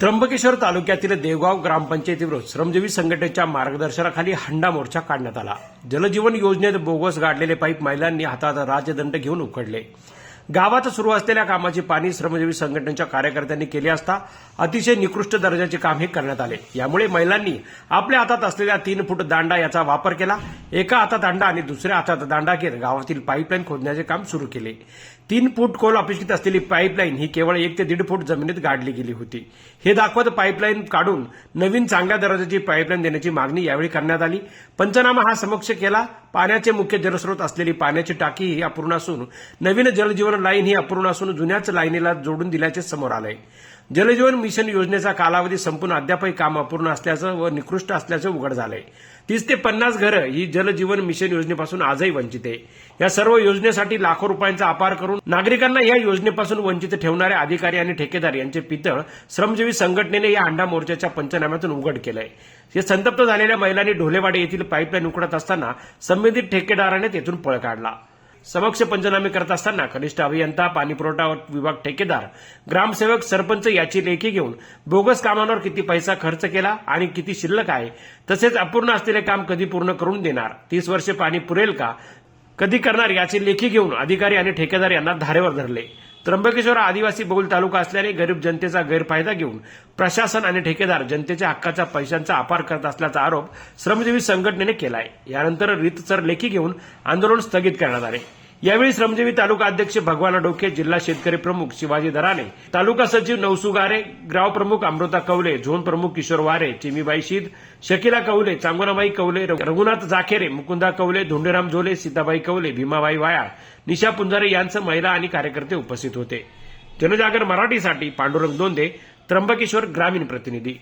त्र्यंबकेश्वर तालुक्यातील देवगाव ग्रामपंचायतीवर श्रमजीवी संघटनेच्या मार्गदर्शनाखाली हंडा मोर्चा काढण्यात आला. जलजीवन योजनेत बोगस गाडलेले पाईप महिलांनी हातात राजदंड घेऊन उकडले गावात सुरू असलेल्या कामाची पाणी श्रमजीवी संघटनेच्या कार्यकर्त्यांनी केली असता अतिशय निकृष्ट दर्जाचे काम हे करण्यात आले. यामुळे महिलांनी आपल्या हातात असलेल्या तीन फूट दांडा याचा वापर केला. एका हातात दांडा आणि दुसऱ्या हातात दांडा घेत गावातील पाईपलाईन खोदण्याचे काम सुरू केले. तीन फूट खोल अपेक्षित असलेली पाईपलाईन ही केवळ एक ते दीड फूट जमिनीत गाडली गेली होती. हे दाखवत पाईपलाईन काढून नवीन चांगल्या दर्जाची पाईपलाईन देण्याची मागणी यावेळी करण्यात आली. पंचनामा हा समक्ष केला. पाण्याचे मुख्य जलस्रोत असलेली पाण्याची टाकी ही अपूर्ण असून नवीन जलजीवन लाईन ही अपूर्ण असून जुन्याच लाईनीला जोडून दिल्याचे समोर आलंय. जलजीवन मिशन योजनेचा कालावधी संपून अद्यापही काम अपूर्ण असल्याचं व निकृष्ट असल्याचं उघड झालंय. तीस ते पन्नास घरं ही जलजीवन मिशन योजनेपासून आजही वंचित आहे. या सर्व योजनेसाठी लाखो रुपयांचा अपार करून नागरिकांना या योजनेपासून वंचित ठेवणारे अधिकारी आणि ठेकेदार यांचे पितळ श्रमजीवी संघटनेने या अंडा मोर्चाच्या पंचनाम्यातून उघड केलंय. हे संतप्त झालेल्या महिलांनी ढोलेवाडी येथील पाईपलाईन उकडत असताना संबंधित ठेकेदाराने तेथून पळ काढला. समक्ष पंचनामे करत असताना कनिष्ठ अभियंता पाणीपुरवठा विभाग ठेकेदार ग्रामसेवक सरपंच याची लेखी घेऊन बोगस कामांवर किती पैसा खर्च केला आणि किती शिल्लक आहे तसेच अपूर्ण असलेले काम कधी पूर्ण करून देणार तीस वर्षे पाणी पुरेल का कधी करणार याची लेखी घेऊन अधिकारी आणि ठेकेदार यांना धारेवर धरले. त्र्यंबकेश्वर आदिवासी बहुल तालुका असल्याने गरीब जनतेचा गैरफायदा घेऊन प्रशासन आणि ठेकेदार जनतेच्या हक्काच्या पैशांचा अपार करत असल्याचा आरोप श्रमजीवी संघटनेने केलाय. यानंतर रीतसर लेखी घेऊन आंदोलन स्थगित करण्यात आले. यावेळी श्रमजीवी तालुका अध्यक्ष भगवान डोके जिल्हा शेतकरी प्रमुख शिवाजी दराने तालुका सचिव नवसुगारे गारे प्रमुख अमृता कवले झोन प्रमुख किशोर वारे चिमीबाई शीद शकिला कवले चांगोनाबाई कवले रघुनाथ जाखेरे मुकुंदा कवले धोंडेराम झोले सीताबाई कवले भीमाबाई वाया निशा पुंजारे यांचं महिला आणि कार्यकर्ते उपस्थित होते. जनजागर मराठीसाठी पांडुरंग दोंदे त्र्यंबकेश्वर ग्रामीण प्रतिनिधी.